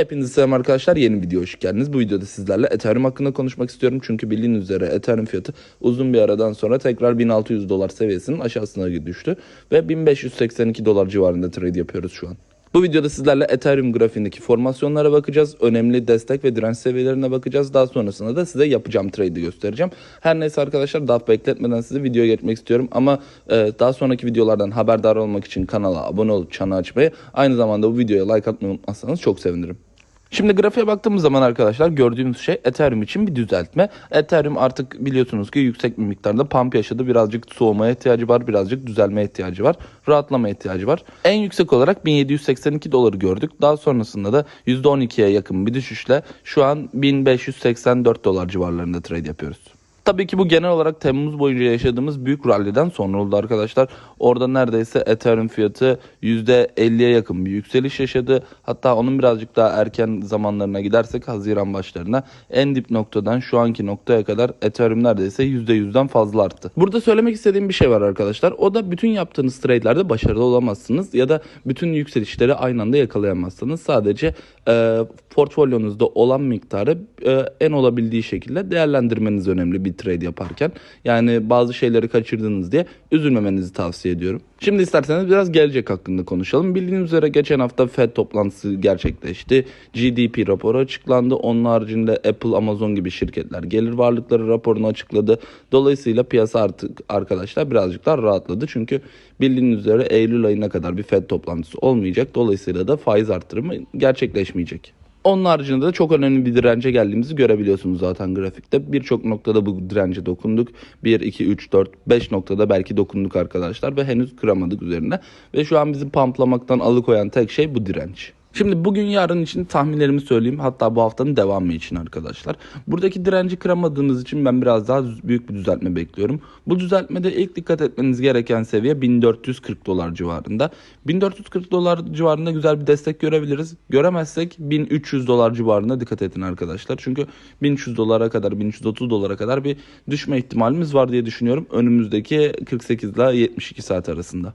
Hepinize selam arkadaşlar. Yeni video hoş geldiniz. Bu videoda sizlerle Ethereum hakkında konuşmak istiyorum. Çünkü bildiğiniz üzere Ethereum fiyatı uzun bir aradan sonra tekrar 1600 dolar seviyesinin aşağısına düştü. Ve 1582 dolar civarında trade yapıyoruz şu an. Bu videoda sizlerle Ethereum grafiğindeki formasyonlara bakacağız. Önemli destek ve direnç seviyelerine bakacağız. Daha sonrasında da size yapacağım trade'i göstereceğim. Her neyse arkadaşlar daha bekletmeden size videoya geçmek istiyorum. Ama e, daha sonraki videolardan haberdar olmak için kanala abone olup çanı açmayı aynı zamanda bu videoya like atmayı unutmazsanız çok sevinirim. Şimdi grafiğe baktığımız zaman arkadaşlar gördüğümüz şey Ethereum için bir düzeltme. Ethereum artık biliyorsunuz ki yüksek bir miktarda pump yaşadı. Birazcık soğumaya ihtiyacı var, birazcık düzelmeye ihtiyacı var, rahatlama ihtiyacı var. En yüksek olarak 1782 doları gördük. Daha sonrasında da %12'ye yakın bir düşüşle şu an 1584 dolar civarlarında trade yapıyoruz. Tabii ki bu genel olarak Temmuz boyunca yaşadığımız büyük ralliden sonra oldu arkadaşlar. Orada neredeyse Ethereum fiyatı %50'ye yakın bir yükseliş yaşadı. Hatta onun birazcık daha erken zamanlarına gidersek Haziran başlarına en dip noktadan şu anki noktaya kadar Ethereum neredeyse %100'den fazla arttı. Burada söylemek istediğim bir şey var arkadaşlar. O da bütün yaptığınız trade'lerde başarılı olamazsınız ya da bütün yükselişleri aynı anda yakalayamazsınız. Sadece e, portfolyonuzda olan miktarı e, en olabildiği şekilde değerlendirmeniz önemli bir trade yaparken. Yani bazı şeyleri kaçırdınız diye üzülmemenizi tavsiye ediyorum. Şimdi isterseniz biraz gelecek hakkında konuşalım. Bildiğiniz üzere geçen hafta Fed toplantısı gerçekleşti. GDP raporu açıklandı. Onun haricinde Apple, Amazon gibi şirketler gelir varlıkları raporunu açıkladı. Dolayısıyla piyasa artık arkadaşlar birazcık daha rahatladı. Çünkü bildiğiniz üzere Eylül ayına kadar bir Fed toplantısı olmayacak. Dolayısıyla da faiz arttırımı gerçekleşmeyecek. Onun haricinde de çok önemli bir dirence geldiğimizi görebiliyorsunuz zaten grafikte. Birçok noktada bu dirence dokunduk. 1, 2, 3, 4, 5 noktada belki dokunduk arkadaşlar ve henüz kıramadık üzerine. Ve şu an bizi pamplamaktan alıkoyan tek şey bu direnç. Şimdi bugün yarın için tahminlerimi söyleyeyim. Hatta bu haftanın devamı için arkadaşlar. Buradaki direnci kıramadığınız için ben biraz daha büyük bir düzeltme bekliyorum. Bu düzeltmede ilk dikkat etmeniz gereken seviye 1440 dolar civarında. 1440 dolar civarında güzel bir destek görebiliriz. Göremezsek 1300 dolar civarında dikkat edin arkadaşlar. Çünkü 1300 dolara kadar 1330 dolara kadar bir düşme ihtimalimiz var diye düşünüyorum. Önümüzdeki 48 ile 72 saat arasında.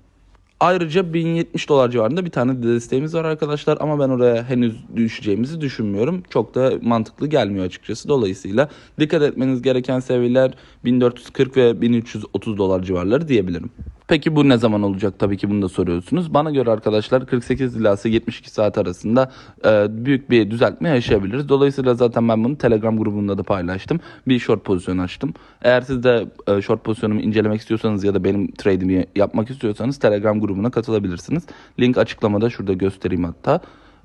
Ayrıca 1070 dolar civarında bir tane de desteğimiz var arkadaşlar ama ben oraya henüz düşeceğimizi düşünmüyorum. Çok da mantıklı gelmiyor açıkçası. Dolayısıyla dikkat etmeniz gereken seviyeler 1440 ve 1330 dolar civarları diyebilirim. Peki bu ne zaman olacak tabii ki bunu da soruyorsunuz. Bana göre arkadaşlar 48 ila 72 saat arasında e, büyük bir düzeltme yaşayabiliriz. Dolayısıyla zaten ben bunu Telegram grubunda da paylaştım. Bir short pozisyon açtım. Eğer siz de e, short pozisyonumu incelemek istiyorsanız ya da benim trade'imi yapmak istiyorsanız Telegram grubuna katılabilirsiniz. Link açıklamada şurada göstereyim hatta.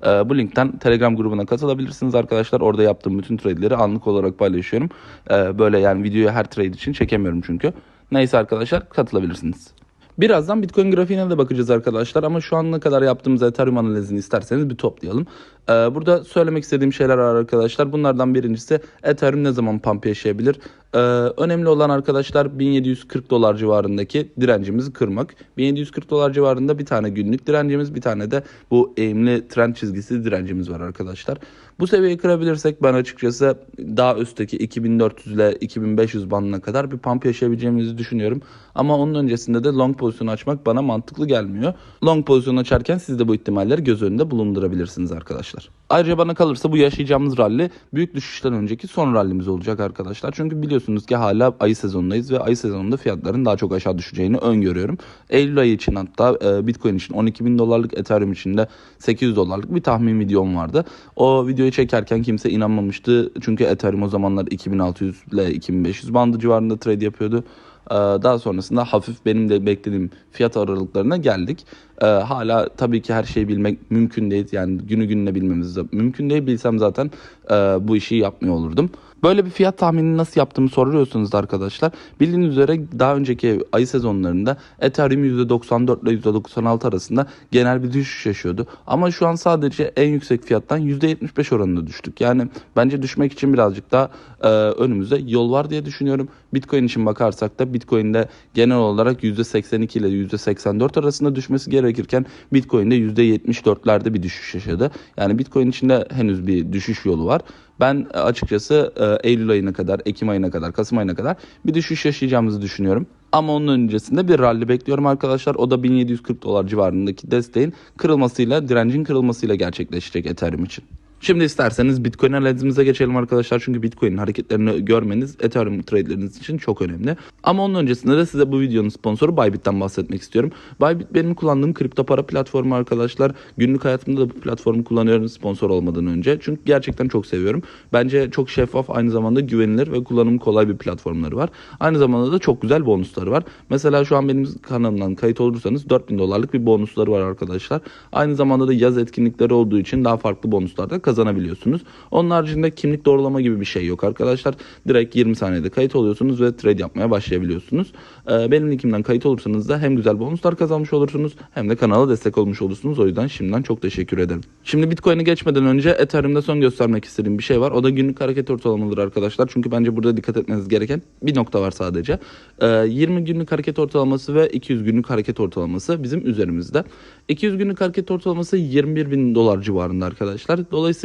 E, bu linkten Telegram grubuna katılabilirsiniz arkadaşlar. Orada yaptığım bütün trade'leri anlık olarak paylaşıyorum. E, böyle yani videoyu her trade için çekemiyorum çünkü. Neyse arkadaşlar katılabilirsiniz. Birazdan Bitcoin grafiğine de bakacağız arkadaşlar ama şu ana kadar yaptığımız Ethereum analizini isterseniz bir toplayalım. Ee, burada söylemek istediğim şeyler var arkadaşlar. Bunlardan birincisi Ethereum ne zaman pump yaşayabilir? Ee, önemli olan arkadaşlar 1740 dolar civarındaki direncimizi kırmak. 1740 dolar civarında bir tane günlük direncimiz bir tane de bu eğimli trend çizgisi direncimiz var arkadaşlar. Bu seviyeyi kırabilirsek ben açıkçası daha üstteki 2400 ile 2500 bandına kadar bir pump yaşayabileceğimizi düşünüyorum. Ama onun öncesinde de long pozisyon açmak bana mantıklı gelmiyor. Long pozisyon açarken siz de bu ihtimalleri göz önünde bulundurabilirsiniz arkadaşlar. Ayrıca bana kalırsa bu yaşayacağımız rally büyük düşüşten önceki son rallimiz olacak arkadaşlar. Çünkü biliyorsunuz ki hala ayı sezonundayız ve ayı sezonunda fiyatların daha çok aşağı düşeceğini öngörüyorum. Eylül ayı için hatta e, Bitcoin için 12 bin dolarlık Ethereum için de 800 dolarlık bir tahmin videom vardı. O videoyu çekerken kimse inanmamıştı. Çünkü Ethereum o zamanlar 2600 ile 2500 bandı civarında trade yapıyordu. Ee, daha sonrasında hafif benim de beklediğim fiyat aralıklarına geldik. Ee, hala tabii ki her şeyi bilmek mümkün değil. Yani günü gününe bilmemiz de mümkün değil. Bilsem zaten e, bu işi yapmıyor olurdum. Böyle bir fiyat tahminini nasıl yaptığımı soruyorsunuz arkadaşlar. Bildiğiniz üzere daha önceki ayı sezonlarında Ethereum %94 ile %96 arasında genel bir düşüş yaşıyordu. Ama şu an sadece en yüksek fiyattan %75 oranında düştük. Yani bence düşmek için birazcık daha e, önümüzde yol var diye düşünüyorum. Bitcoin için bakarsak da Bitcoin'de genel olarak %82 ile %84 arasında düşmesi gerekirken Bitcoin'de %74'lerde bir düşüş yaşadı. Yani Bitcoin içinde henüz bir düşüş yolu var. Ben açıkçası e, Eylül ayına kadar, Ekim ayına kadar, Kasım ayına kadar bir düşüş yaşayacağımızı düşünüyorum. Ama onun öncesinde bir rally bekliyorum arkadaşlar. O da 1740 dolar civarındaki desteğin kırılmasıyla, direncin kırılmasıyla gerçekleşecek Ethereum için. Şimdi isterseniz Bitcoin analizimize geçelim arkadaşlar. Çünkü Bitcoin'in hareketlerini görmeniz Ethereum trade'leriniz için çok önemli. Ama onun öncesinde de size bu videonun sponsoru Bybit'ten bahsetmek istiyorum. Bybit benim kullandığım kripto para platformu arkadaşlar. Günlük hayatımda da bu platformu kullanıyorum sponsor olmadan önce. Çünkü gerçekten çok seviyorum. Bence çok şeffaf aynı zamanda güvenilir ve kullanımı kolay bir platformları var. Aynı zamanda da çok güzel bonusları var. Mesela şu an benim kanalımdan kayıt olursanız 4000 dolarlık bir bonusları var arkadaşlar. Aynı zamanda da yaz etkinlikleri olduğu için daha farklı bonuslar da kazanabiliyorsunuz. Onun haricinde kimlik doğrulama gibi bir şey yok arkadaşlar. Direkt 20 saniyede kayıt oluyorsunuz ve trade yapmaya başlayabiliyorsunuz. Ee, benim linkimden kayıt olursanız da hem güzel bonuslar kazanmış olursunuz hem de kanala destek olmuş olursunuz. O yüzden şimdiden çok teşekkür ederim. Şimdi Bitcoin'e geçmeden önce Ethereum'da son göstermek istediğim bir şey var. O da günlük hareket ortalamaları arkadaşlar. Çünkü bence burada dikkat etmeniz gereken bir nokta var sadece. Ee, 20 günlük hareket ortalaması ve 200 günlük hareket ortalaması bizim üzerimizde. 200 günlük hareket ortalaması 21 bin dolar civarında arkadaşlar. Dolayısıyla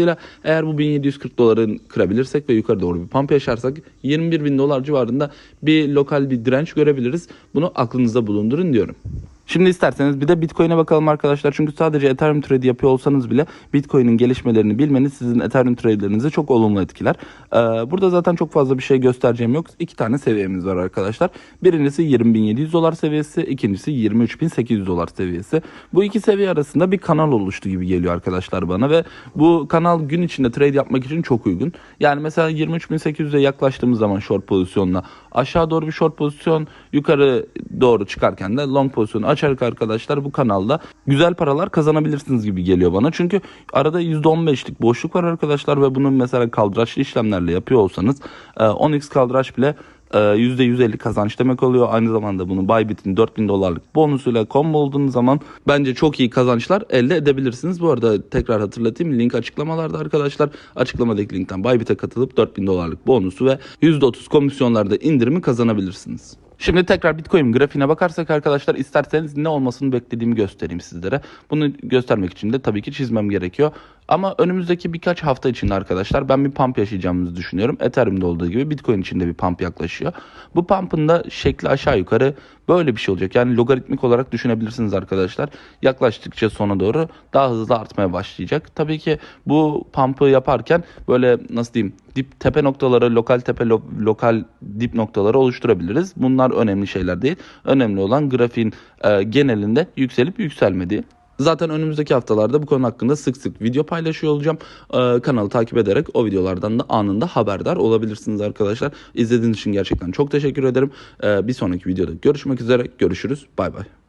eğer bu 1740 doların kırabilirsek ve yukarı doğru bir pump yaşarsak 21 bin dolar civarında bir lokal bir direnç görebiliriz. Bunu aklınızda bulundurun diyorum. Şimdi isterseniz bir de Bitcoin'e bakalım arkadaşlar. Çünkü sadece Ethereum trade yapıyor olsanız bile Bitcoin'in gelişmelerini bilmeniz sizin Ethereum trade'lerinizi çok olumlu etkiler. Ee, burada zaten çok fazla bir şey göstereceğim yok. İki tane seviyemiz var arkadaşlar. Birincisi 20.700 dolar seviyesi, ikincisi 23.800 dolar seviyesi. Bu iki seviye arasında bir kanal oluştu gibi geliyor arkadaşlar bana ve bu kanal gün içinde trade yapmak için çok uygun. Yani mesela 23.800'e yaklaştığımız zaman short pozisyonla aşağı doğru bir short pozisyon yukarı doğru çıkarken de long pozisyonu açarak arkadaşlar bu kanalda güzel paralar kazanabilirsiniz gibi geliyor bana. Çünkü arada %15'lik boşluk var arkadaşlar ve bunu mesela kaldıraçlı işlemlerle yapıyor olsanız e, 10x kaldıraç bile e, %150 kazanç demek oluyor. Aynı zamanda bunu Bybit'in 4000 dolarlık bonusuyla combo olduğunuz zaman bence çok iyi kazançlar elde edebilirsiniz. Bu arada tekrar hatırlatayım link açıklamalarda arkadaşlar. Açıklamadaki linkten Bybit'e katılıp 4000 dolarlık bonusu ve %30 komisyonlarda indirimi kazanabilirsiniz. Şimdi tekrar Bitcoin grafiğine bakarsak arkadaşlar isterseniz ne olmasını beklediğimi göstereyim sizlere. Bunu göstermek için de tabii ki çizmem gerekiyor. Ama önümüzdeki birkaç hafta içinde arkadaşlar ben bir pump yaşayacağımızı düşünüyorum. Ethereum'da olduğu gibi Bitcoin için de bir pump yaklaşıyor. Bu pump'ın da şekli aşağı yukarı böyle bir şey olacak. Yani logaritmik olarak düşünebilirsiniz arkadaşlar. Yaklaştıkça sona doğru daha hızlı artmaya başlayacak. Tabii ki bu pump'ı yaparken böyle nasıl diyeyim dip tepe noktaları, lokal tepe, lo- lokal dip noktaları oluşturabiliriz. Bunlar önemli şeyler değil. Önemli olan grafiğin e, genelinde yükselip yükselmediği. Zaten önümüzdeki haftalarda bu konu hakkında sık sık video paylaşıyor olacağım. Ee, kanalı takip ederek o videolardan da anında haberdar olabilirsiniz arkadaşlar. İzlediğiniz için gerçekten çok teşekkür ederim. Ee, bir sonraki videoda görüşmek üzere. Görüşürüz. Bay bay.